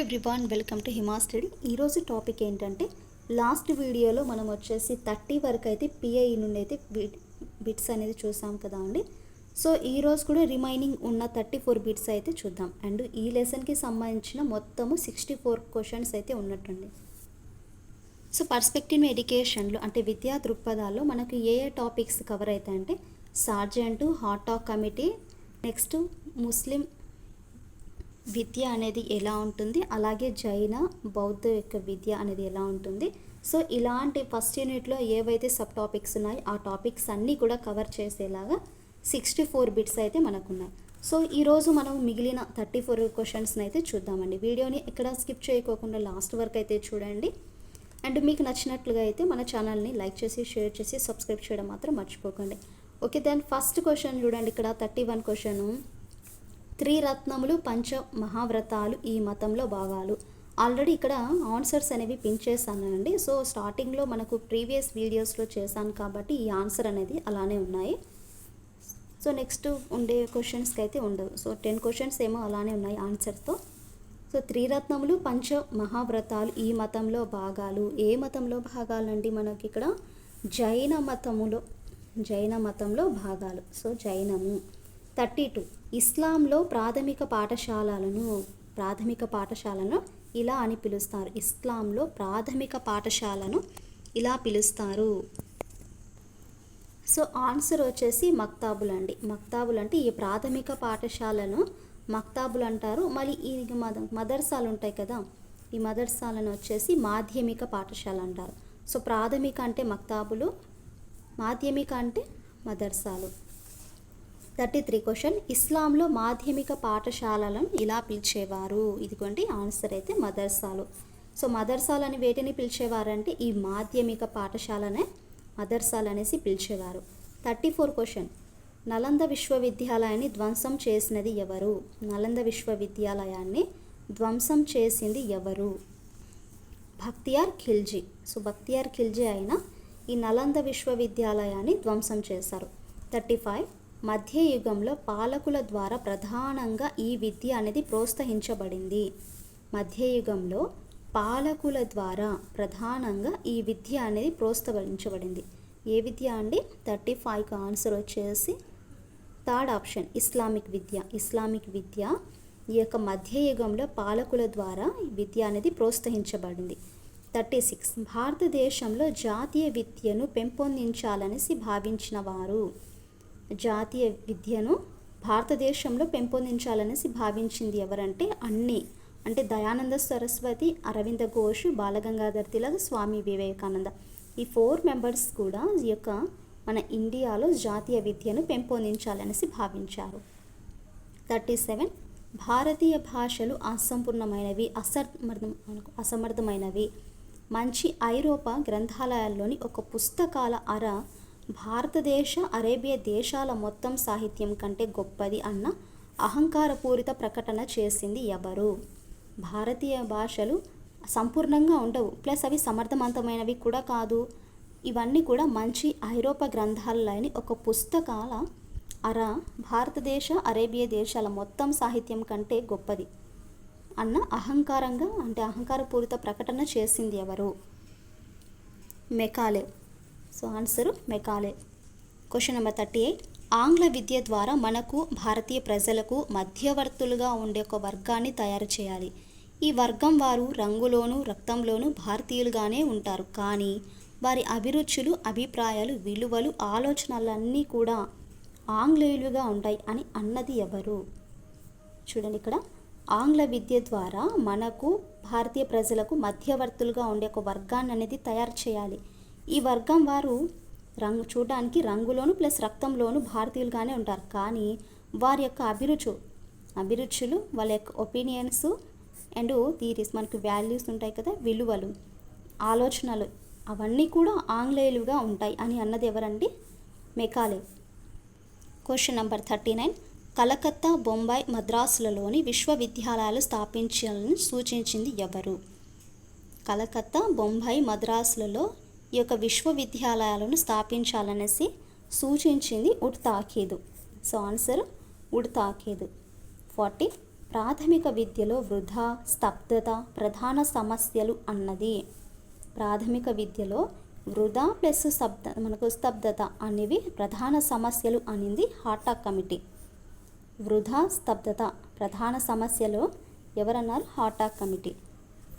Everyone welcome to Hima study ఈరోజు topic ఏంటంటే last వీడియోలో మనం వచ్చేసి థర్టీ వరకు అయితే పిఐ నుండి అయితే బిట్స్ అనేది చూసాం కదా అండి. సో ఈరోజు కూడా రిమైనింగ్ ఉన్న థర్టీ ఫోర్ బిట్స్ అయితే చూద్దాం. అండ్ ఈ లెసన్కి సంబంధించిన మొత్తము సిక్స్టీ ఫోర్ క్వశ్చన్స్ అయితే ఉన్నట్టుండి సో పర్స్పెక్టివ్ ఎడ్యుకేషన్లో అంటే విద్యా దృక్పథాల్లో మనకు ఏ ఏ టాపిక్స్ కవర్ అవుతాయంటే Sargent Hartog committee next ముస్లిం విద్య అనేది ఎలా ఉంటుంది? అలాగే జైన బౌద్ధ యొక్క విద్య అనేది ఎలా ఉంటుంది? సో ఇలాంటి ఫస్ట్ యూనిట్లో ఏవైతే సబ్ టాపిక్స్ ఉన్నాయో ఆ టాపిక్స్ అన్నీ కూడా కవర్ చేసేలాగా సిక్స్టీ ఫోర్ బిట్స్ అయితే మనకున్నాయి. సో ఈరోజు మనం మిగిలిన థర్టీ ఫోర్ క్వశ్చన్స్ని అయితే చూద్దామండి. వీడియోని ఎక్కడ స్కిప్ చేయకోకుండా లాస్ట్ వరకు అయితే చూడండి. అండ్ మీకు నచ్చినట్లుగా అయితే మన ఛానల్ని లైక్ చేసి షేర్ చేసి సబ్స్క్రైబ్ చేయడం మాత్రం మర్చిపోకండి. ఓకే దెన్ ఫస్ట్ క్వశ్చన్ చూడండి. ఇక్కడ థర్టీ వన్ క్వశ్చను త్రిరత్నములు పంచ మహావ్రతాలు ఈ మతంలో భాగాలు. ఆల్రెడీ ఇక్కడ ఆన్సర్స్ అనేవి పిన్ చేశానండి. సో స్టార్టింగ్లో మనకు ప్రీవియస్ వీడియోస్లో చేశాను కాబట్టి ఈ ఆన్సర్ అనేది అలానే ఉన్నాయి. సో నెక్స్ట్ ఉండే క్వశ్చన్స్కి అయితే ఉండవు. సో టెన్ క్వశ్చన్స్ ఏమో అలానే ఉన్నాయి ఆన్సర్తో సో త్రిరత్నములు పంచ మహావ్రతాలు ఈ మతంలో భాగాలు. ఏ మతంలో భాగాలండి మనకి ఇక్కడ? జైన మతములో జైన మతంలో భాగాలు. సో జైనము. థర్టీ టూ ఇస్లాంలో ప్రాథమిక పాఠశాలలను ప్రాథమిక పాఠశాలను ఇలా అని పిలుస్తారు. ఇస్లాంలో ప్రాథమిక పాఠశాలను ఇలా పిలుస్తారు. సో ఆన్సర్ వచ్చేసి మక్తాబులు అండి. మక్తాబులు అంటే ఈ ప్రాథమిక పాఠశాలను మక్తాబులు అంటారు. మళ్ళీ ఈ మద మదర్సాలు ఉంటాయి కదా ఈ మదర్సాలను వచ్చేసి మాధ్యమిక పాఠశాల అంటారు. సో ప్రాథమిక అంటే మక్తాబులు మాధ్యమిక అంటే మదర్సాలు. Thirty three question. ఇస్లాంలో మాధ్యమిక పాఠశాలలను ఇలా పిలిచేవారు? ఇదిగోండి ఆన్సర్ అయితే మదర్సాలు. సో మదర్సాలని వేటిని పిలిచేవారంటే ఈ మాధ్యమిక పాఠశాలనే మదర్సాలు అనేసి పిలిచేవారు. Thirty four question. నలంద విశ్వవిద్యాలయాన్ని ధ్వంసం చేసినది ఎవరు? నలంద విశ్వవిద్యాలయాన్ని ధ్వంసం చేసింది ఎవరు? భక్తియార్ ఖిల్జీ. సో భక్తియార్ ఖిల్జీ అయిన ఈ నలంద విశ్వవిద్యాలయాన్ని ధ్వంసం చేశారు. Thirty five. మధ్యయుగంలో పాలకుల ద్వారా ప్రధానంగా ఈ విద్య అనేది ప్రోత్సహించబడింది. మధ్యయుగంలో పాలకుల ద్వారా ప్రధానంగా ఈ విద్య అనేది ప్రోత్సహించబడింది. ఏ విద్య అండి? థర్టీ ఫైవ్కి ఆన్సర్ వచ్చేసి థర్డ్ ఆప్షన్ ఇస్లామిక్ విద్య. ఇస్లామిక్ విద్య ఈ యొక్క మధ్యయుగంలో పాలకుల ద్వారా ఈ విద్య అనేది ప్రోత్సహించబడింది. థర్టీ సిక్స్ భారతదేశంలో జాతీయ విద్యను పెంపొందించాలనేసి భావించిన వారు జాతీయ విద్యను భారతదేశంలో పెంపొందించాలనేసి భావించింది ఎవరంటే అన్నీ అంటే దయానంద సరస్వతి అరవింద ఘోష్ బాలగంగాధర్ తిలక్ స్వామి వివేకానంద. ఈ ఫోర్ మెంబర్స్ కూడా ఈ యొక్క మన ఇండియాలో జాతీయ విద్యను పెంపొందించాలనేసి భావించారు. థర్టీ సెవెన్ భారతీయ భాషలు అసంపూర్ణమైనవి అసమర్థం అసమర్థమైనవి. మంచి ఐరోపా గ్రంథాలయాల్లోని ఒక పుస్తకాల అర భారతదేశ అరేబియా దేశాల మొత్తం సాహిత్యం కంటే గొప్పది అన్న అహంకారపూరిత ప్రకటన చేసింది ఎవరు? భారతీయ భాషలు సంపూర్ణంగా ఉండవు. ప్లస్ అవి సమర్థవంతమైనవి కూడా కాదు. ఇవన్నీ కూడా మంచి ఐరోపా గ్రంథాలని ఒక పుస్తకాల అర భారతదేశ అరేబియా దేశాల మొత్తం సాహిత్యం కంటే గొప్పది అన్న అహంకారంగా అంటే అహంకారపూరిత ప్రకటన చేసింది ఎవరు? Macaulay. So answer Macaulay question number thirty eight ఆంగ్ల విద్య ద్వారా మనకు భారతీయ ప్రజలకు మధ్యవర్తులుగా ఉండే ఒక వర్గాన్ని తయారు చేయాలి. ఈ వర్గం వారు రంగులోను రక్తంలోను భారతీయులుగానే ఉంటారు. కానీ వారి అభిరుచులు అభిప్రాయాలు విలువలు ఆలోచనలన్నీ కూడా ఆంగ్లేయులుగా ఉంటాయి అని అన్నది ఎవరు? చూడండి ఇక్కడ. ఆంగ్ల విద్య ద్వారా మనకు భారతీయ ప్రజలకు మధ్యవర్తులుగా ఉండే ఒక వర్గాన్ని అనేది తయారు చేయాలి. ఈ వర్గం వారు రంగు చూడడానికి రంగులోను ప్లస్ రక్తంలోను భారతీయులుగానే ఉంటారు. కానీ వారి యొక్క అభిరుచు అభిరుచులు వాళ్ళ యొక్క ఒపీనియన్స్ అండ్ థీరీస్ మనకు వాల్యూస్ ఉంటాయి కదా విలువలు ఆలోచనలు అవన్నీ కూడా ఆంగ్లేయులుగా ఉంటాయి అని అన్నది ఎవరండి? Macaulay. Question number thirty nine Calcutta Bombay మద్రాసులలోని విశ్వవిద్యాలయాలు స్థాపించాలని సూచించింది ఎవరు? కలకత్తా బొంబాయి మద్రాసులలో ఈ యొక్క విశ్వవిద్యాలయాలను స్థాపించాలనేసి సూచించింది ఉడ్ తాకీదు. సో ఆన్సర్ ఉడ్ తాకీదు. ఫార్టీ ప్రాథమిక విద్యలో వృధా స్తబ్దత ప్రధాన సమస్యలు అన్నది. ప్రాథమిక విద్యలో వృధా ప్లస్ స్తబ్ద మనకు స్తబ్దత అనేవి ప్రధాన సమస్యలు అనింది హాటా కమిటీ. వృధా స్తబ్దత ప్రధాన సమస్యలు ఎవరన్నారు? హాటా కమిటీ.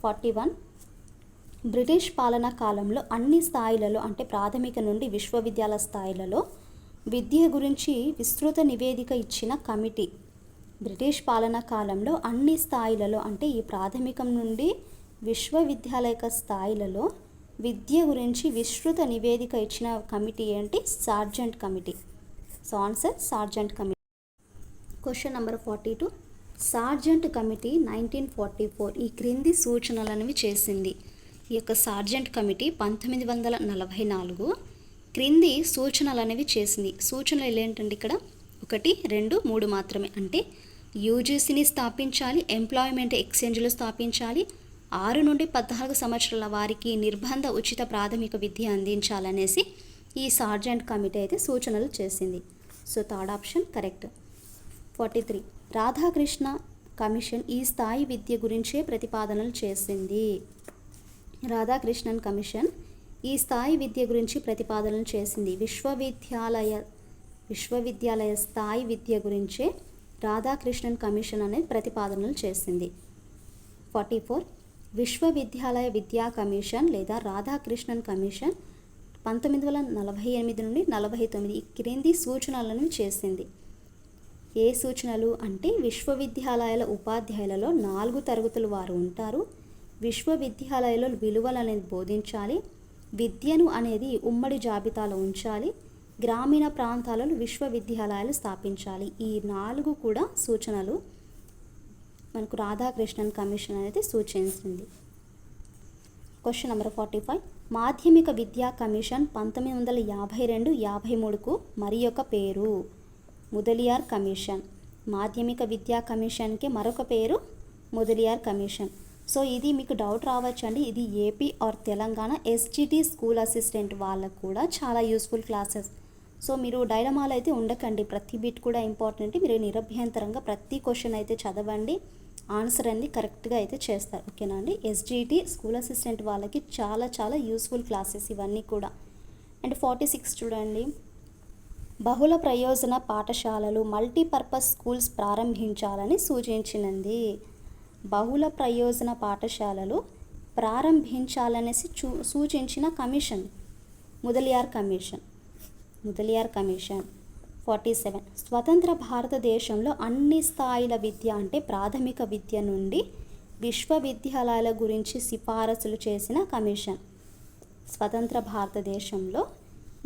ఫార్టీ వన్ బ్రిటిష్ పాలనా కాలంలో అన్ని స్థాయిలలో అంటే ప్రాథమిక నుండి విశ్వవిద్యాలయ స్థాయిలలో విద్య గురించి విస్తృత నివేదిక ఇచ్చిన కమిటీ. బ్రిటిష్ పాలనా కాలంలో అన్ని స్థాయిలలో అంటే ఈ ప్రాథమికం నుండి విశ్వవిద్యాలయ స్థాయిలలో విద్య గురించి విస్తృత నివేదిక ఇచ్చిన కమిటీ ఏంటి? Sargent committee. So answer Sargent committee. Question number forty two. Sargent committee nineteen forty four ఈ క్రింది సూచనలనేవి చేసింది. ఈ యొక్క సార్జెంట్ కమిటీ పంతొమ్మిది వందల నలభై నాలుగు క్రింది సూచనలు అనేవి చేసింది. సూచనలు ఏంటంటే ఇక్కడ ఒకటి రెండు మూడు మాత్రమే. అంటే యూజీసీని స్థాపించాలి ఎంప్లాయ్మెంట్ ఎక్స్చేంజ్లు స్థాపించాలి ఆరు నుండి పద్నాలుగు సంవత్సరాల వారికి నిర్బంధ ఉచిత ప్రాథమిక విద్య అందించాలనేసి ఈ సార్జెంట్ కమిటీ అయితే సూచనలు చేసింది. So third option correct. Forty three. Radhakrishna commission ఈ స్థాయి విద్య గురించే ప్రతిపాదనలు చేసింది. రాధాకృష్ణన్ కమిషన్ ఈ స్థాయి విద్య గురించి ప్రతిపాదనలు చేసింది. విశ్వవిద్యాలయ విశ్వవిద్యాలయ స్థాయి విద్య గురించే రాధాకృష్ణన్ కమిషన్ అనేది ప్రతిపాదనలు చేసింది. ఫార్టీ ఫోర్ విశ్వవిద్యాలయ విద్యా కమిషన్ లేదా రాధాకృష్ణన్ కమిషన్ పంతొమ్మిది వందల నలభై ఎనిమిది నుండి నలభై తొమ్మిది క్రింది సూచనలను చేసింది. ఏ సూచనలు? అంటే విశ్వవిద్యాలయాల ఉపాధ్యాయులలో నాలుగు తరగతుల వారు ఉంటారు. విశ్వవిద్యాలయాల్లో విలువలు అనేది బోధించాలి. విద్యను అనేది ఉమ్మడి జాబితాలో ఉంచాలి. గ్రామీణ ప్రాంతాలలో విశ్వవిద్యాలయాలు స్థాపించాలి. ఈ నాలుగు కూడా సూచనలు. మనకు రాధాకృష్ణన్ కమిషన్ అనేది సూచించింది. క్వశ్చన్ నెంబర్ ఫార్టీ ఫైవ్ మాధ్యమిక విద్యా కమిషన్ పంతొమ్మిది వందల యాభై రెండు యాభై మూడుకు మరి యొక్క పేరు? ముదలియార్ కమిషన్. మాధ్యమిక విద్యా కమిషన్కి మరొక పేరు ముదలియార్ కమిషన్. సో ఇది మీకు డౌట్ రావచ్చు అండి ఇది AP or Telangana SGT school assistant వాళ్ళకు కూడా చాలా యూస్ఫుల్ క్లాసెస్ సో మీరు డైలమాలో అయితే ఉండకండి. ప్రతి బిట్ కూడా ఇంపార్టెంట్ మీరు నిరభ్యంతరంగా ప్రతి క్వశ్చన్ అయితే చదవండి. ఆన్సర్ అన్ని కరెక్ట్గా అయితే చేస్తారు. ఓకేనా అండి? ఎస్జిటి స్కూల్ అసిస్టెంట్ వాళ్ళకి చాలా చాలా యూస్ఫుల్ క్లాసెస్ ఇవన్నీ కూడా. అండ్ ఫార్టీ సిక్స్ చూడండి. బహుళ ప్రయోజన పాఠశాలలు మల్టీపర్పస్ స్కూల్స్ ప్రారంభించాలని సూచించినది. బహుళ ప్రయోజన పాఠశాలలు ప్రారంభించాలనేసి చూ సూచించిన commission. Mudaliar commission. Mudaliar commission. Forty seven. స్వతంత్ర భారతదేశంలో అన్ని స్థాయిల విద్య అంటే ప్రాథమిక విద్య నుండి విశ్వవిద్యాలయాల గురించి సిఫారసులు చేసిన కమిషన్. స్వతంత్ర భారతదేశంలో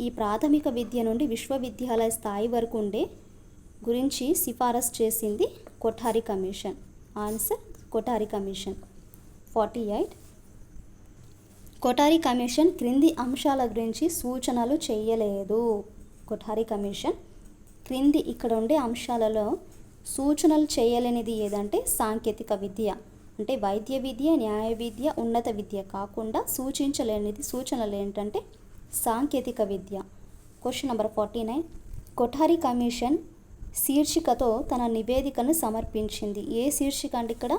ఈ ప్రాథమిక విద్య నుండి విశ్వవిద్యాలయ స్థాయి వరకు ఉండే గురించి సిఫారసు చేసింది Kothari commission. Answer Kothari commission forty eight Kothari commission క్రింది అంశాల గురించి సూచనలు చేయలేదు. కొఠారి కమిషన్ క్రింది ఇక్కడ ఉండే అంశాలలో సూచనలు చేయలేనిది ఏదంటే సాంకేతిక విద్య. అంటే వైద్య విద్య న్యాయ విద్య ఉన్నత విద్య కాకుండా సూచించలేనిది సూచనలు ఏంటంటే సాంకేతిక విద్య. Question number forty nine Kothari commission శీర్షికతో తన నివేదికను సమర్పించింది. ఏ శీర్షిక అంటే ఇక్కడ?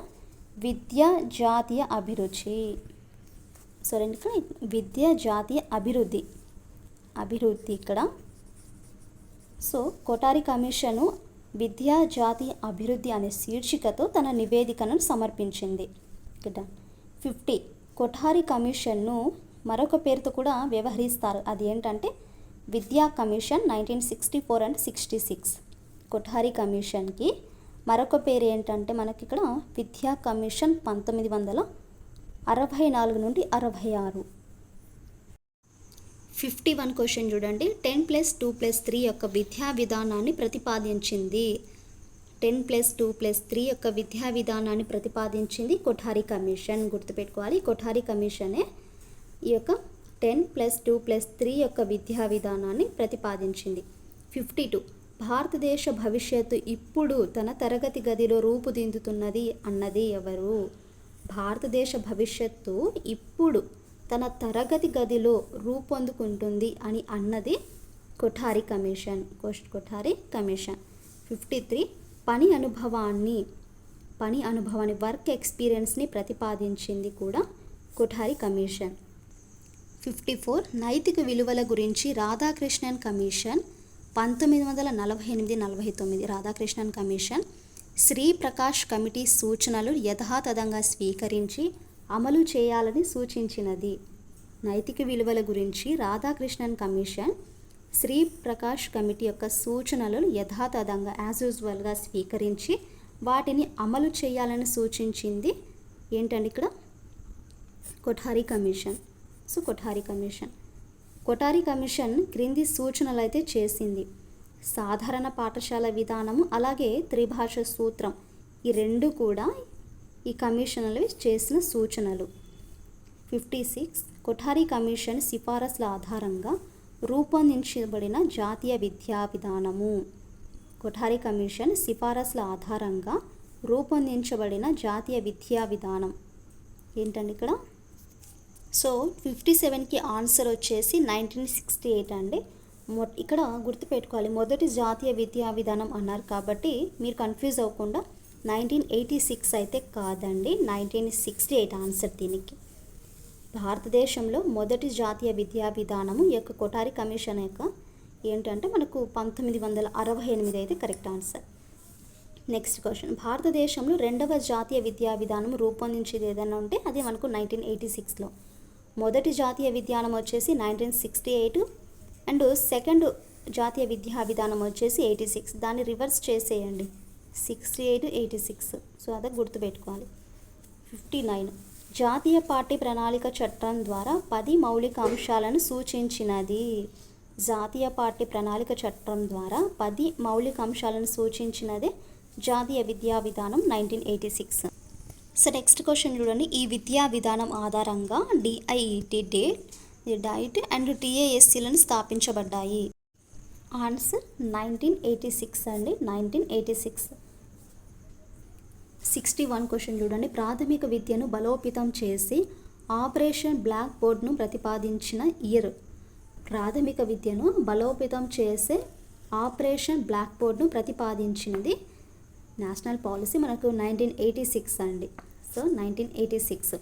విద్య జాతీయ అభిరుచి. సరే అండి విద్య జాతీయ అభివృద్ధి. అభివృద్ధి ఇక్కడ. సో కొటారి కమిషను విద్యా జాతీయ అభివృద్ధి అనే శీర్షికతో తన నివేదికను సమర్పించింది. కదా? ఫిఫ్టీ. కొఠారి కమిషన్ను మరొక పేరుతో కూడా వ్యవహరిస్తారు. అది ఏంటంటే విద్యా commission nineteen sixty four and sixty six. Kothari కమిషన్కి మరొక పేరు ఏంటంటే మనకి ఇక్కడ విద్యా కమిషన్ పంతొమ్మిది వందల అరవై నాలుగు నుండి అరవై ఆరు. ఫిఫ్టీ వన్ క్వశ్చన్ చూడండి. Ten plus two plus three యొక్క విద్యా విధానాన్ని ప్రతిపాదించింది. Ten plus two plus three యొక్క విద్యా విధానాన్ని ప్రతిపాదించింది కొఠారి కమిషన్. గుర్తుపెట్టుకోవాలి కొఠారి కమిషనే ఈ యొక్క ten plus two plus three యొక్క విద్యా విధానాన్ని ప్రతిపాదించింది. Fifty two. భారతదేశ భవిష్యత్తు ఇప్పుడు తన తరగతి గదిలో రూపుదిద్దుతున్నది అన్నది ఎవరు? భారతదేశ భవిష్యత్తు ఇప్పుడు తన తరగతి గదిలో రూపొందుకుంటుంది అని అన్నది కొఠారి కమిషన్ కోస్ట్ కొఠారి కమిషన్. ఫిఫ్టీ త్రీ పని అనుభవాన్ని పని అనుభవాన్ని వర్క్ ఎక్స్పీరియన్స్ని ప్రతిపాదించింది కూడా కొఠారి కమిషన్. ఫిఫ్టీ ఫోర్ నైతిక విలువల గురించి రాధాకృష్ణన్ కమిషన్ పంతొమ్మిది వందల నలభై ఎనిమిది నలభై తొమ్మిది రాధాకృష్ణన్ కమిషన్ శ్రీ ప్రకాష్ కమిటీ సూచనలు యథాతథంగా స్వీకరించి అమలు చేయాలని సూచించినది. నైతిక విలువల గురించి రాధాకృష్ణన్ కమిషన్ శ్రీ ప్రకాష్ కమిటీ యొక్క సూచనలను యథాతథంగా యాజ్ యూజువల్గా స్వీకరించి వాటిని అమలు చేయాలని సూచించింది ఏంటండి ఇక్కడ? Kothari commission. So Kothari commission. Kothari commission క్రింది సూచనలు అయితే చేసింది. సాధారణ పాఠశాల విధానము అలాగే త్రిభాష సూత్రం. ఈ రెండు కూడా ఈ కమిషన్లు చేసిన సూచనలు. ఫిఫ్టీ సిక్స్ కొఠారి కమిషన్ సిఫారసుల ఆధారంగా రూపొందించబడిన జాతీయ విద్యా విధానము. కొఠారి కమిషన్ సిఫారసుల ఆధారంగా రూపొందించబడిన జాతీయ విద్యా విధానం. ఏంటండి ఇక్కడ? సో ఫిఫ్టీ సెవెన్కి ఆన్సర్ వచ్చేసి నైన్టీన్ సిక్స్టీ ఎయిట్ అండి. మొ ఇక్కడ గుర్తుపెట్టుకోవాలి. మొదటి జాతీయ విద్యా విధానం అన్నారు కాబట్టి మీరు కన్ఫ్యూజ్ అవ్వకుండా నైన్టీన్ ఎయిటీ సిక్స్ అయితే కాదండి. నైన్టీన్ సిక్స్టీ ఎయిట్ ఆన్సర్ దీనికి. భారతదేశంలో మొదటి జాతీయ విద్యా విధానము యొక్క కొఠారి కమిషన్ యొక్క ఏంటంటే మనకు పంతొమ్మిది వందల అరవై ఎనిమిది అయితే కరెక్ట్ ఆన్సర్. Next question. భారతదేశంలో రెండవ జాతీయ విద్యా విధానం రూపొందించేది ఏదైనా ఉంటే అది మనకు నైన్టీన్ ఎయిటీ సిక్స్లో. మొదటి జాతీయ విధానం వచ్చేసి nineteen sixty eight and second జాతీయ విద్యా విధానం వచ్చేసి ఎయిటీ సిక్స్ దాన్ని రివర్స్ చేసేయండి. Sixty eight eighty six so అదే గుర్తుపెట్టుకోవాలి. ఫిఫ్టీ నైన్ జాతీయ పార్టీ ప్రణాళిక చట్టం ద్వారా పది మౌలిక అంశాలను సూచించినది. జాతీయ పార్టీ ప్రణాళిక చట్టం ద్వారా పది మౌలిక అంశాలను సూచించినదే జాతీయ విద్యా విధానం nineteen eighty six so next question చూడండి. ఈ విద్యా విధానం ఆధారంగా డిఐఈటి డేట్ డైట్ అండ్ టీఏఎస్సీలను స్థాపించబడ్డాయి ఆన్సర్ నైన్టీన్ ఎయిటీ సిక్స్ అండి nineteen eighty six sixty one question చూడండి. ప్రాథమిక విద్యను బలోపేతం చేసి ఆపరేషన్ బ్లాక్ బోర్డ్ను ప్రతిపాదించిన ఇయర్ ప్రాథమిక విద్యను బలోపేతం చేసే ఆపరేషన్ బ్లాక్ బోర్డ్ను ప్రతిపాదించినది. నేషనల్ పాలసీ మనకు నైన్టీన్ ఎయిటీ సిక్స్ అండి. So nineteen eighty six.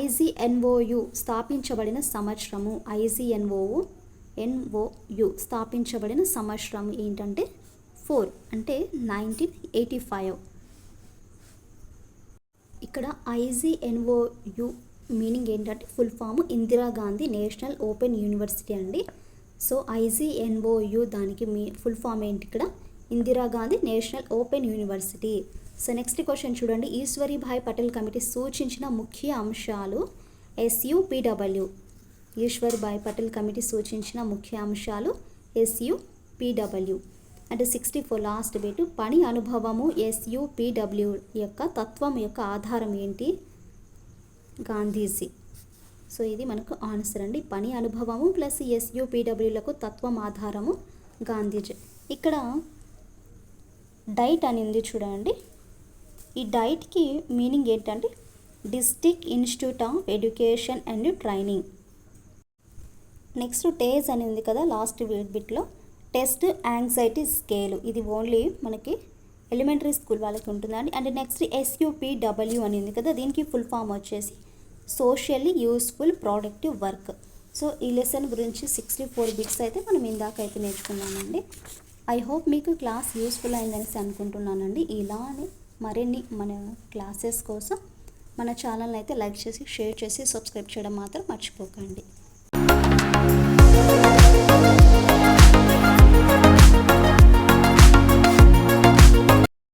IGNOU స్థాపించబడిన సంవత్సరము ఐజీఎన్ఓ ఎన్ఓయు స్థాపించబడిన సంవత్సరం ఏంటంటే ఫోర్ అంటే నైన్టీన్ ఎయిటీ ఫైవ్. ఇక్కడ ఐజీఎన్ఓయు మీనింగ్ ఏంటంటే full form Indira Gandhi national open university అండి. సో ఐజీఎన్ఓయు దానికి మీ ఫుల్ ఫామ్ ఏంటి ఇక్కడ? Indira Gandhi national open university. So next question చూడండి. ఈశ్వరీభాయ్ పటేల్ కమిటీ సూచించిన ముఖ్య అంశాలు ఎస్యుపిడబ్ల్యూ ఈశ్వర్భాయ్ పటేల్ కమిటీ సూచించిన ముఖ్య అంశాలు ఎస్యుపిడబ్ల్యూ అంటే సిక్స్టీ ఫోర్ లాస్ట్ బేట్ పని అనుభవము ఎస్యుపిడబ్ల్యూ యొక్క తత్వం యొక్క ఆధారం ఏంటి? గాంధీజీ. సో ఇది మనకు ఆన్సర్ అండి. పని అనుభవము ప్లస్ ఎస్యుపిడబ్ల్యూలకు తత్వం ఆధారము గాంధీజీ. ఇక్కడ డైట్ అని ఉంది చూడండి. ఈ డైట్కి మీనింగ్ ఏంటంటే district institute of education and training. Next టేజ్ అని ఉంది కదా లాస్ట్ బిట్లో టెస్ట్ యాంగ్జైటీ స్కేల్. ఇది ఓన్లీ మనకి ఎలిమెంటరీ స్కూల్ వాళ్ళకి ఉంటుందండి. అండ్ నెక్స్ట్ ఎస్యూపీడబ్ల్యూ అని ఉంది కదా దీనికి ఫుల్ ఫామ్ వచ్చేసి socially useful productive work. So ఈ లెసన్ గురించి సిక్స్టీ ఫోర్ బిట్స్ అయితే మనం ఇందాక అయితే నేర్చుకున్నామండి. ఐ హోప్ మీకు క్లాస్ యూస్ఫుల్ అయిందనేసి అనుకుంటున్నానండి. ఇలానే మరిన్ని మన క్లాసెస్ కోసం మన ఛానల్ అయితే లైక్ చేసి షేర్ చేసి సబ్స్క్రైబ్ చేయడం మాత్రం మర్చిపోకండి.